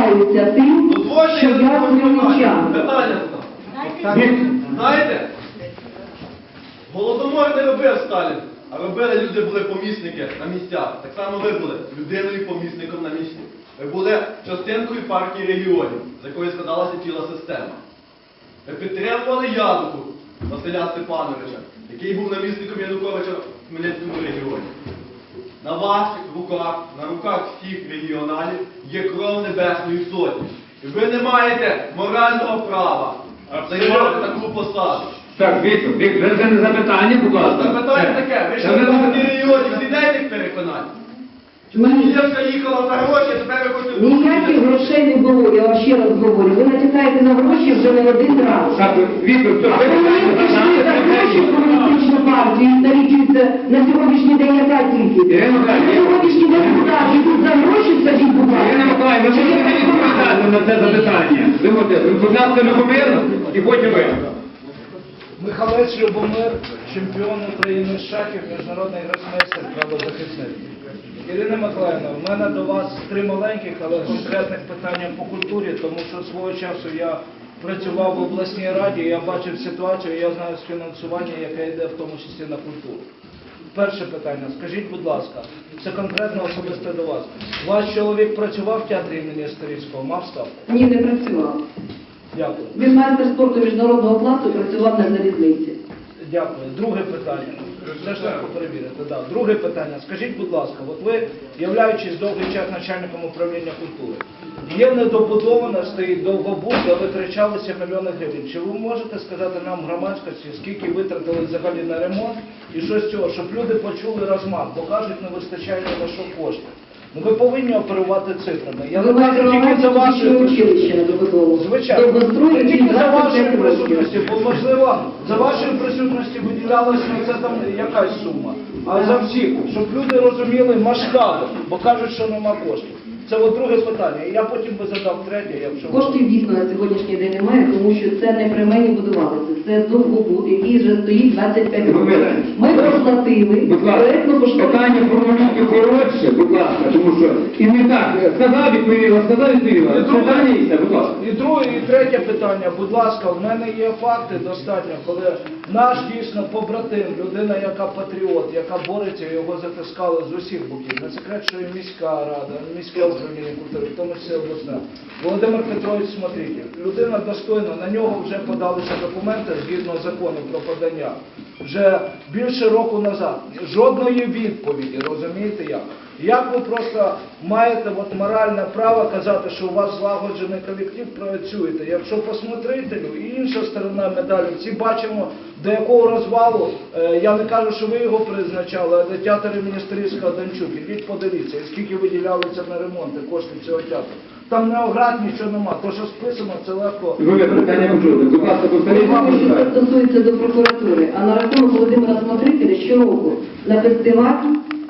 пишаються тим, що я питання. хмельничан. Знаєте, Голодомор не робив Сталін, а робили люди були помісники на місцях. Так само ви були людиною помісником на місці. Ви були частинкою партії регіонів, з якої складалася ціла система. Ви підтримували Ядуку Василя Степановича, який був намісником Януковича в Хмельницькому регіоні. На ваших руках, на руках всіх регіоналів є кров Небесної Сотні. І ви не маєте морального права займати таку посаду. Так, Віктор, Віктор, це не запитання, будь ласка. Запитання таке, ви ж ще не в регіоні, зійдете їх Чи їхала за гроші, тепер ви хочете... Ніяких грошей не було, я вам ще раз говорю. Ви натякаєте на гроші вже не один раз. Так, Віктор, то А коли ви пішли за гроші в партію налічується на сьогоднішній день яка? Ірина На сьогоднішній день депутати йдуть за гроші, скажіть, будь ласка. Ірина Миколаївна, ви можете не відповідати на це запитання. Ви можете, будь ласка, Любомир, і потім ви. Михайлець Любомир, чемпіон України з шахів, міжнародний гросмейстер, правозахисник. Ірина Миколаївна, в мене до вас три маленьких, але конкретних питання по культурі, тому що свого часу я працював в обласній раді, я бачив ситуацію, я знаю з фінансування, яке йде в тому числі на культуру. Перше питання, скажіть, будь ласка, це конкретно особисто до вас. Ваш чоловік працював в театрі імені Старицького, мав ставку? Ні, не працював. Дякую. Він майстер спорту міжнародного класу працював на залізниці. Дякую. Друге питання. Це. Да. Друге питання. Скажіть, будь ласка, от ви, являючись довгий час начальником управління культури, є недобудована, стоїть довгобуд, де витрачалися мільйони гривень. Чи ви можете сказати нам громадськості, скільки витратили взагалі на ремонт і що з цього, щоб люди почули розмах, бо кажуть, не вистачає на що коштів. Ну ви повинні оперувати цифрами. Я не кажу тільки за вашою. Звичайно, Не тільки за 25 вашою присутності, бо можливо за вашою присутності виділялася це там якась сума, а за всіх, щоб люди розуміли масштаби, бо кажуть, що нема коштів. Це от друге питання. І я потім би задав третє, якщо Коштів дійсно на сьогоднішній день немає, тому що це не при мені будувалося. Це довгобуд, який вже стоїть 25 років. Ми проплатили Будь ласка, проєктно питання формулюйте коротше, будь ласка, тому що і не так. Сказав, відповіла, сказав, відповіла. І друге- Питання і будь ласка. І друге, і третє питання. Будь ласка, в мене є факти достатньо, коли наш дійсно побратим, людина, яка патріот, яка бореться, його затискали з усіх боків. Не секрет, що і міська рада, і міське управління культури, в тому числі обласне. Володимир Петрович Смотритель. Людина достойна, на нього вже подалися документи згідно закону про подання. Вже більше року назад. Жодної відповіді, розумієте як? Як ви просто маєте от моральне право казати, що у вас злагоджений колектив працюєте? Якщо по смотрителю і інша сторона медалі, всі бачимо, до якого розвалу, е, я не кажу, що ви його призначали, а до театр імені Стрийського Данчук. Ідіть подивіться, і скільки виділялося на ремонти коштів цього театру. Там не оград, нічого нема. То, що списано, це легко. Любомир, питання почути. Будь ласка, повторіть. Увагу, що це стосується до прокуратури, а на рахунок Володимира Смотрителя щороку на фестиваль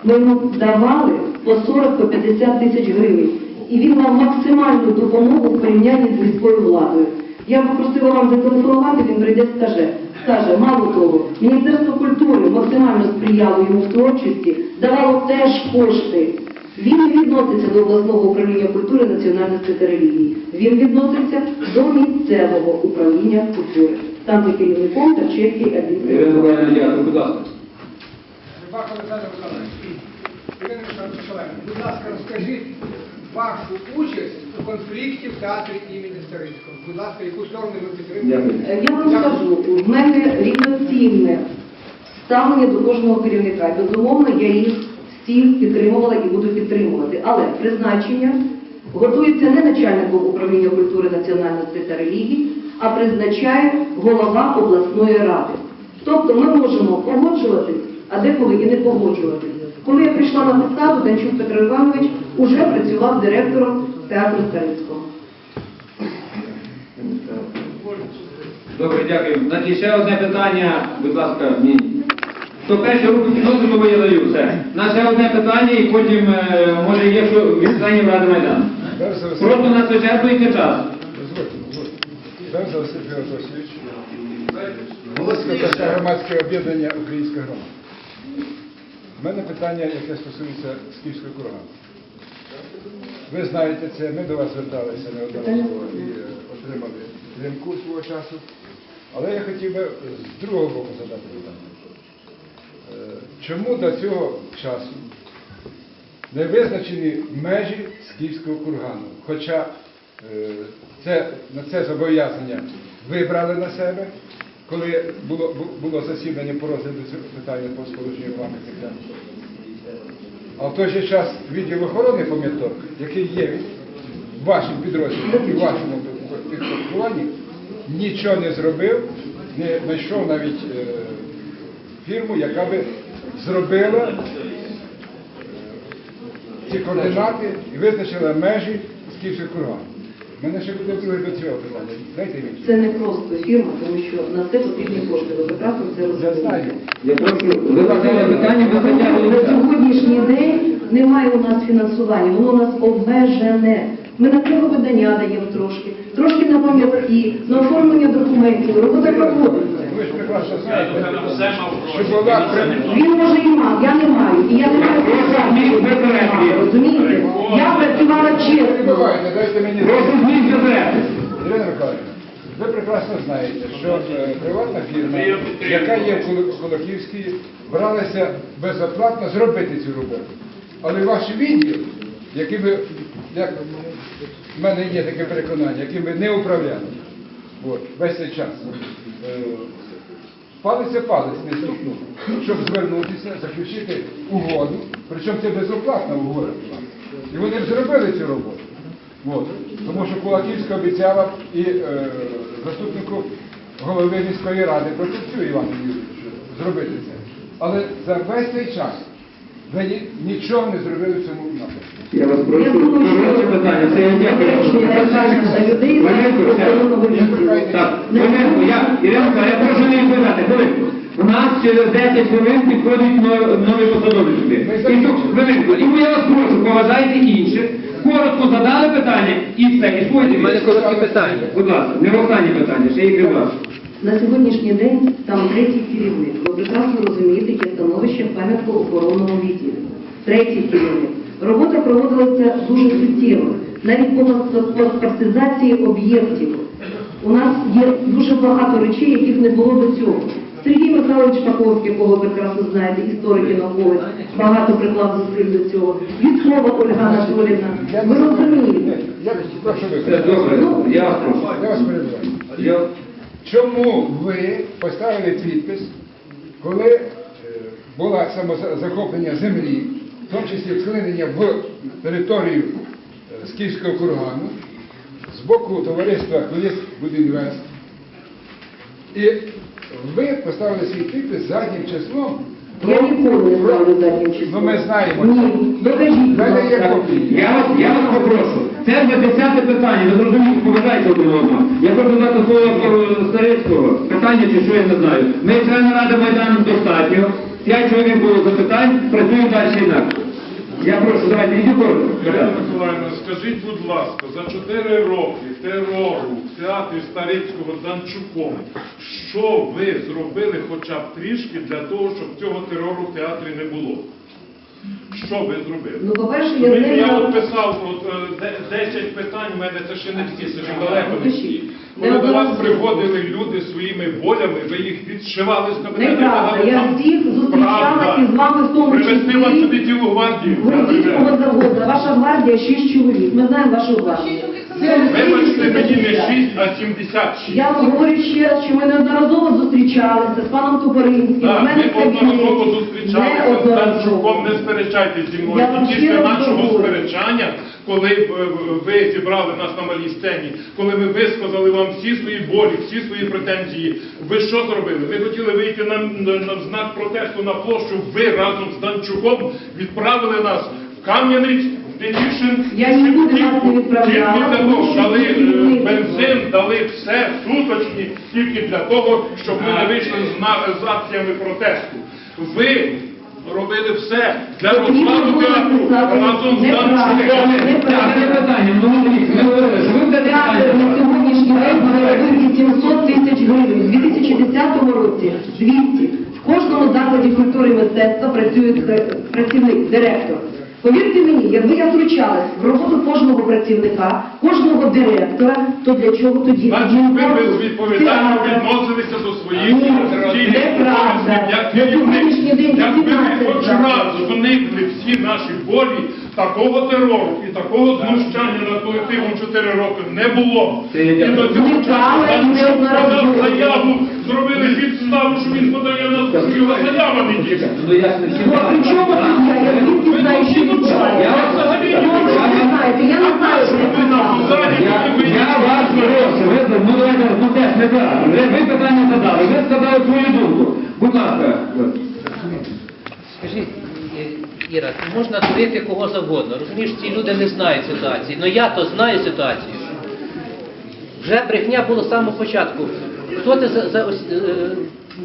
ми йому давали по 40 по 50 тисяч гривень. І він мав максимальну допомогу в порівнянні з міською владою. Я попросила вам зателефонувати, він прийде скаже. Скаже, мало того, Міністерство культури максимально сприяло йому в творчості, давало теж кошти. Він не відноситься до обласного управління культури, національності та релігії. Він відноситься до місцевого управління культури. Там за керівником та чеки адміністрації. Будь ласка. Рибак Олександр Миколаївич. Ірина Миколаївна, будь ласка, розкажіть вашу участь у конфлікті в театрі імені Старицького. Будь ласка, яку сторону ви підтримуєте? Е, Я вам скажу, в мене рівноцінне ставлення до кожного керівника. Безумовно, я їх всіх підтримувала і буду підтримувати. Але призначення готується не начальником управління культури, національності та релігії, а призначає голова обласної ради. Тобто ми можемо погоджуватись, а деколи і не погоджуватись. Коли я прийшла на посаду, Данчук Петро Іванович уже працював директором театру Старицького. Добре, дякую. Значить, ще одне питання, будь ласка, ні. Хто перший руку підносить, то я даю. Все. У нас ще одне питання і потім, е, може, є що від членів Ради Майдану. Просто нас вичерпується час. Береза Василь Феодосійович, Волоське громадське об'єднання Українська громада. У мене питання, яке стосується Скіфського кургану. Ви знаєте це, ми до вас зверталися неодноразово і е, отримали підтримку свого часу. Але я хотів би з другого боку задати питання. Е, Чому до цього часу не визначені межі Скіфського кургану? Хоча е, це, на це зобов'язання ви брали на себе, коли було, бу- було засідання по розгляду питання по сполученню пам'ятника. А в той же час відділ охорони пам'яток, який є в вашому підрозділі і в вашому підпорядкуванні, нічого не зробив, не знайшов навіть е, фірму, яка би зробила е, ці координати і визначила межі скіфських курганів. Мене ще буде друге до цього питання. Дайте мені. Це не просто фірма, тому що на це потрібні кошти. Ви прекрасно це Я розумієте. знаю. Я прошу, ви задали питання, ви На сьогоднішній день немає у нас фінансування, воно у нас обмежене. Ми на цього видання даємо трошки, трошки на пам'ятки, на оформлення документів, робота проводиться. Ви ж прекрасно знаєте, що була Він може і мав, я не маю, і я не маю права, розумієте? Я працювала Не чесно. бувайте, дайте мені. Ірина Миколаївна, ви прекрасно знаєте, що е, приватна фірма, яка є в Кулак- Кулаківській, бралася безоплатно зробити цю роботу. Але ваш відділ, який ви, як в мене є таке переконання, яким ви не управляли от, весь цей час, е, палиця палець не стукнув, щоб звернутися, заключити угоду, причому це безоплатна угода. І вони б зробили цю роботу. От. Тому що Кулаківська обіцяла і е, заступнику голови міської ради Прокопцю Івану Юрійовичу зробити це. Але за весь цей час ви нічого не зробили в цьому напрямку. Я вас Я прошу, коротше питання, це я дякую. для. Так, хвилинку, я, Іринка, я прошу не відповідати, хвилинку. У нас через 10 хвилин підходять нові посадові сюди. І тут, хвилинку, тому я вас прошу, поважайте інших, коротко задали питання і все, і свої. У мене короткі питання. Будь ласка, не останнє питання, ще й крім вас. На сьогоднішній день там третій керівник. Ви прекрасно розумієте, яке становище в пам'ятко-охоронному відділі. Третій керівник. Робота проводилася дуже суттєво, навіть по пас- паспортизації об'єктів. У нас є дуже багато речей, яких не було до цього. Сергій Михайлович Паковський, кого ви прекрасно знаєте, історик і науковець, багато приклав зусиль до цього. Віткова Ольга Анатоліївна. Ви розумієте? Я ви. добре, я вас прошу. Я вас перебуваю. Я... Чому ви поставили підпис, коли е, було самозахоплення землі, в тому числі вклинення в територію е, Скіфського кургану, з боку товариства Коліс Будінвест, і ви поставили свій підпис заднім числом. Я ніколи не ставлю заднім числом. Ну, ми знаємо. Ні, докажіть. Я вас, я вас попрошу. Це вже десяте питання. Ви зрозумієте, поважайте один одного. Я хочу дати слово е, Старицького. Питання чи що я не знаю. Ми члени Ради Майдану достатньо. П'ять чоловік було запитань, працюємо далі інакше. Я прошу, давайте, йдіть коротко. Скажіть, будь ласка, за 4 роки терору в театрі Старицького Данчуком, що ви зробили хоча б трішки для того, щоб цього терору в театрі не було? Що ви зробили? Ну, по-перше, я Розумієте, я от писав от, е, де- 10 питань, в мене це ще не всі, це ще далеко не всі. Коли до вас приходили люди своїми болями, ви їх відшивали з кабінету. Неправда. Я «Там всіх зустрічалася правда». і з вами в тому Привезти вам числі. сюди цілу гвардію. Городського заводу, ваша гвардія 6 чоловік. Ми знаємо вашу гвардію. Це Вибачте, мені не 650. 6, а 76. Я вам говорю ще раз, що ми неодноразово зустрічалися з паном Тупоринським. Так, мене ми одноразово зустрічалися з Неодноразово. Данчуком, не сперечайтесь зі мною. Я вам І після нашого говорю. сперечання, коли е, ви зібрали нас на малій сцені, коли ми висказали вам всі свої болі, всі свої претензії, ви що зробили? Ви хотіли вийти на, на, на знак протесту на площу, ви разом з Данчуком відправили нас в Кам'янець, Я нікуди вас не відправляла, Тільки для тому що дали е, бензин, дали все суточні, тільки для того, щоб ми не вийшли з, на- з акціями протесту. Ви робили все для було театру разом з Данчуком. неправда. Це питання, ну ми говорили, що ви будете Театр на сьогоднішній день заробив 800 тисяч гривень. У 2010 році 200. В кожному закладі культури і мистецтва працює е, працівник, директор. Повірте мені, якби я втручалась в роботу кожного працівника, кожного директора, то для чого тоді? Значить, ви безвідповідально відносилися до своїх обов'язків. Якби ви хоч раз зуникли всі наші болі, такого терору і такого знущання над колективом 4 роки не було. І до цього часу подав заяву, зробили підставу, що він подає на суд, його заява не дійсна. Ну я Ну, знаю, що вас взагалі Ну, ви не знаєте, я не знаю, що Ви. Я, вас прошу, ви, ну давайте, ну теж не так. Ви, питання задали, ви сказали свою думку. Будь ласка. Скажіть, е, Іра, можна дурити кого завгодно. Розумієш, ці люди не знають ситуації. але я то знаю ситуацію. Вже брехня було з самого початку. Хто ти за, за, ось, е,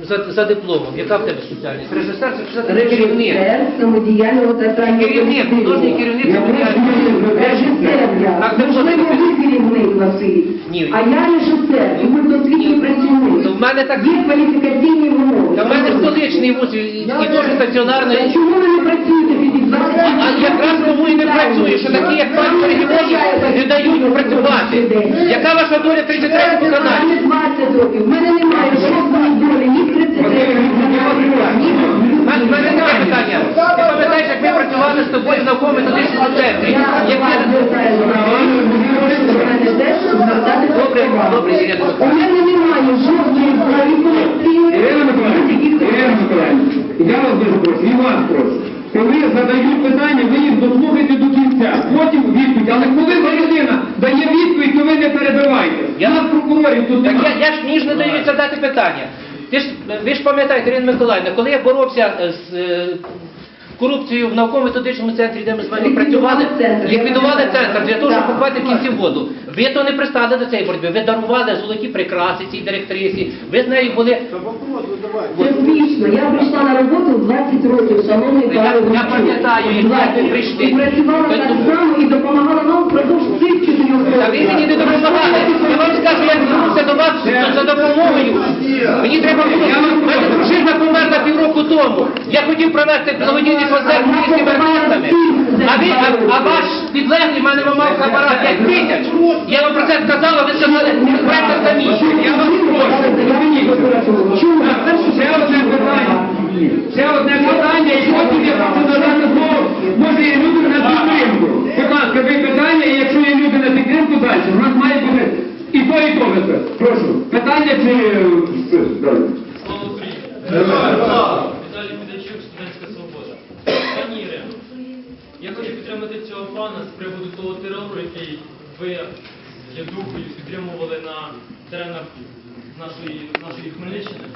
за, за дипломом? Яка в тебе спеціальність? Режисер це все таки керівник? Самодіяльного театрального Керівник, художній керівник Я Режисер я. Так, так, Можливо, ви керівник, Василь. Ні. А я режисер, і культосвітній працівник. То в мене так- Є кваліфікаційні вимоги. Та в мене столичний вуз і, і теж стаціонарний. Чому ви не працюєте під 20 А якраз тому і не працюю, що такі, як пан регіонів, не дають працювати. Яка ваша доля в 33-му каналі? 20 років. В мене немає жодної долі, ні 33 ні в 22 ні У мене немає питання. Ти пам'ятаєш, як ми працювали з тобою в науковому методичному центрі? Добре, добре, У мене немає жодної Миколаївна, Ірина Миколаївна, я вас дуже прошу, і вас прошу. Коли задають питання, ви їх дослухайте до кінця, потім відповідь. Але коли ви людина дає відповідь, то ви не перебивайте. Я- нас прокурорів тут Так немає. я, я ж ніжно даю задати питання. Ти ж, ви ж пам'ятаєте, Ірина Миколаївна, коли я боровся е, з е, корупцією в науково-методичному центрі, де ми з вами працювали, ліквідували центр для того, щоб купити в кінці воду. Ви то не пристали до цієї боротьби, ви дарували золоті прикраси цій директрисі, ви з нею були Це смішно. Я прийшла на роботу в 20 років, шановний пане я пам'ятаю, як ви прийшли. І працювала так само і допомагала нам впродовж цих. Та ви мені не допомагали. Я вам скажу, я звернувся до вас за- допомогою. Мені треба було. Мене дружина померла півроку тому. Я хотів провести благодійний концерт з міськими. А ви, а, а ваш підлеглий мене мав хабара 5 тисяч. Я вам про це сказала, ви сказали, брати самі. Я вас прошу. Так, Ще одне питання. Ще одне питання, і потім я хочу надати слово. Може, є люди на підтримку. Будь ласка, ви питання, і якщо є люди на підтримку далі, у нас має бути і то, і то вице. Прошу. Питання чи... е, далі? Віталій Медведчук, студентська свобода. Пані Ірино, я хочу підтримати цього пана з приводу того терору, який ви є духою підтримували на теренах нашої, нашої Хмельниччини.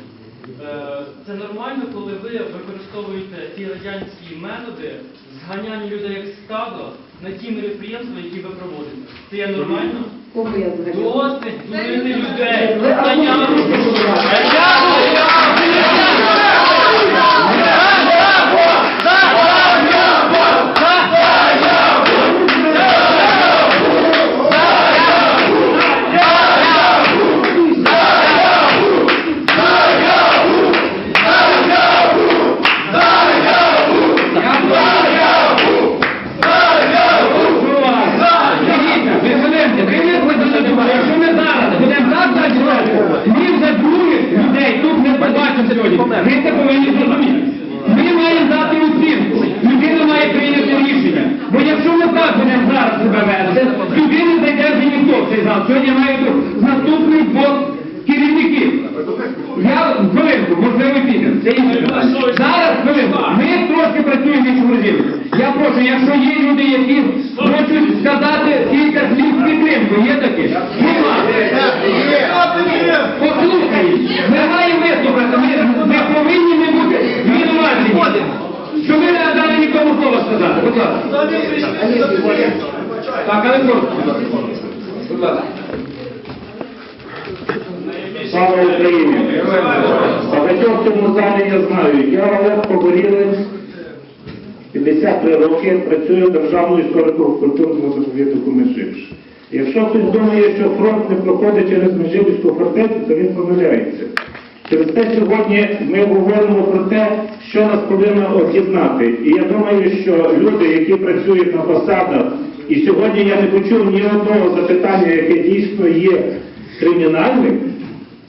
Е, Це нормально, коли ви використовуєте ті радянські методи зганяння людей як стадо на ті мероприємства, які ви проводите. Це є нормально? Кого я зганяю? Досить дурити людей. Ви Заяву. Дивіться, ви хвилинку, ви не ходили до мене. Якщо ми зараз будемо так далі робити, ми вже других людей тут не побачимо сьогодні. Ви це повинні зрозуміти. Ми маємо дати оцінку. Людина має прийняти рішення. Бо якщо ми так будемо зараз себе вести, сюди не зайде вже ніхто в цей зал. Сьогодні тут наступний блок керівників. Я хвилинку, можливо. Це інше. Зараз хвилинку. Ми трошки працюємо від грузів. Я прошу, якщо є люди, які хочуть сказати кілька слів підтримку, є такі? Послухайте, ми маємо виступити, ми, ми повинні не бути винуваті. Що ви не дали нікому слова сказати, будь ласка. Так, але коротко. Будь ласка. Слава Україні! Багатьох в цьому залі я знаю. Я Олег Погорілець, 53 роки, працюю державною історико-культурному заповіднику Межибж. Якщо хтось думає, що фронт не проходить через Межибську фортецю, то він помиляється. Через те сьогодні ми говоримо про те, що нас повинно об'єднати. І я думаю, що люди, які працюють на посадах, і сьогодні я не почув ні одного запитання, яке дійсно є кримінальним,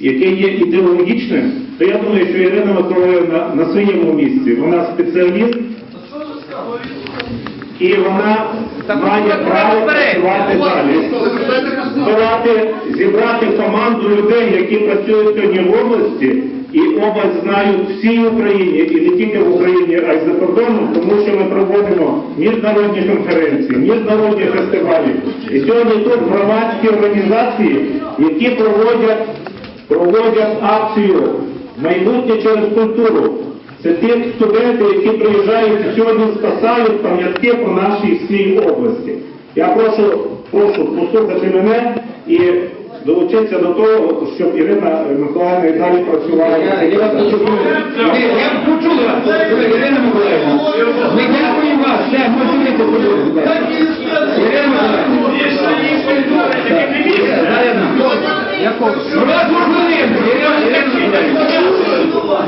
яке є ідеологічним, то я думаю, що Ірина Миколаївна на своєму місці. Вона спеціаліст, і вона має право працювати далі. Збирати, зібрати команду людей, які працюють сьогодні в області, і область знають всій Україні, і не тільки в Україні, а й за кордоном, тому що ми проводимо міжнародні конференції, міжнародні фестивалі. І сьогодні тут громадські організації, які проводять, проводять акцію майбутнє через культуру. Це ті студенти, які приїжджають і сьогодні спасають пам'ятки по нашій всій області. Я прошу, прошу послухати мене і долучитися до того, щоб Ірина Миколаївна і далі працювала. Я, я вас почув. Ви- Я почули вас, Ірина Миколаївна. Ми дякуємо вас. Все, можете йти, будь ласка. Ірина Миколаївна. Далі нам. Ну, вас можливо. Ірина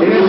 Ірина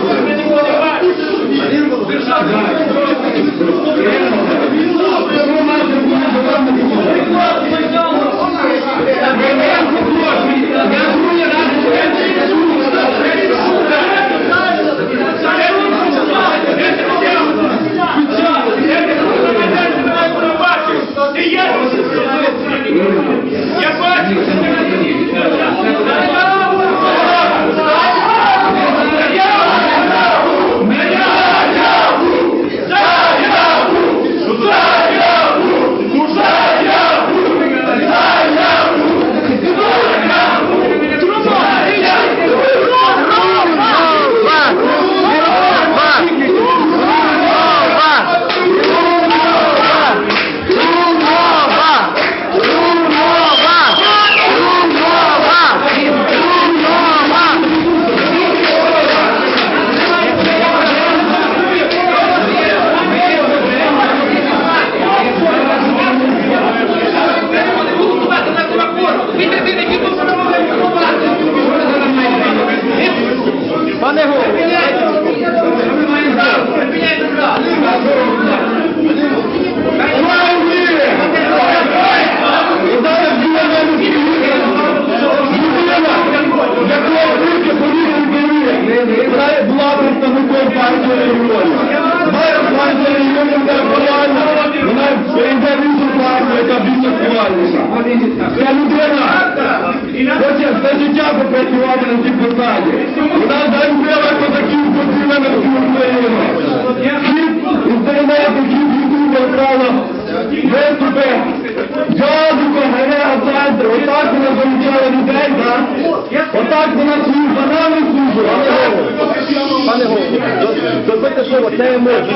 не емоції.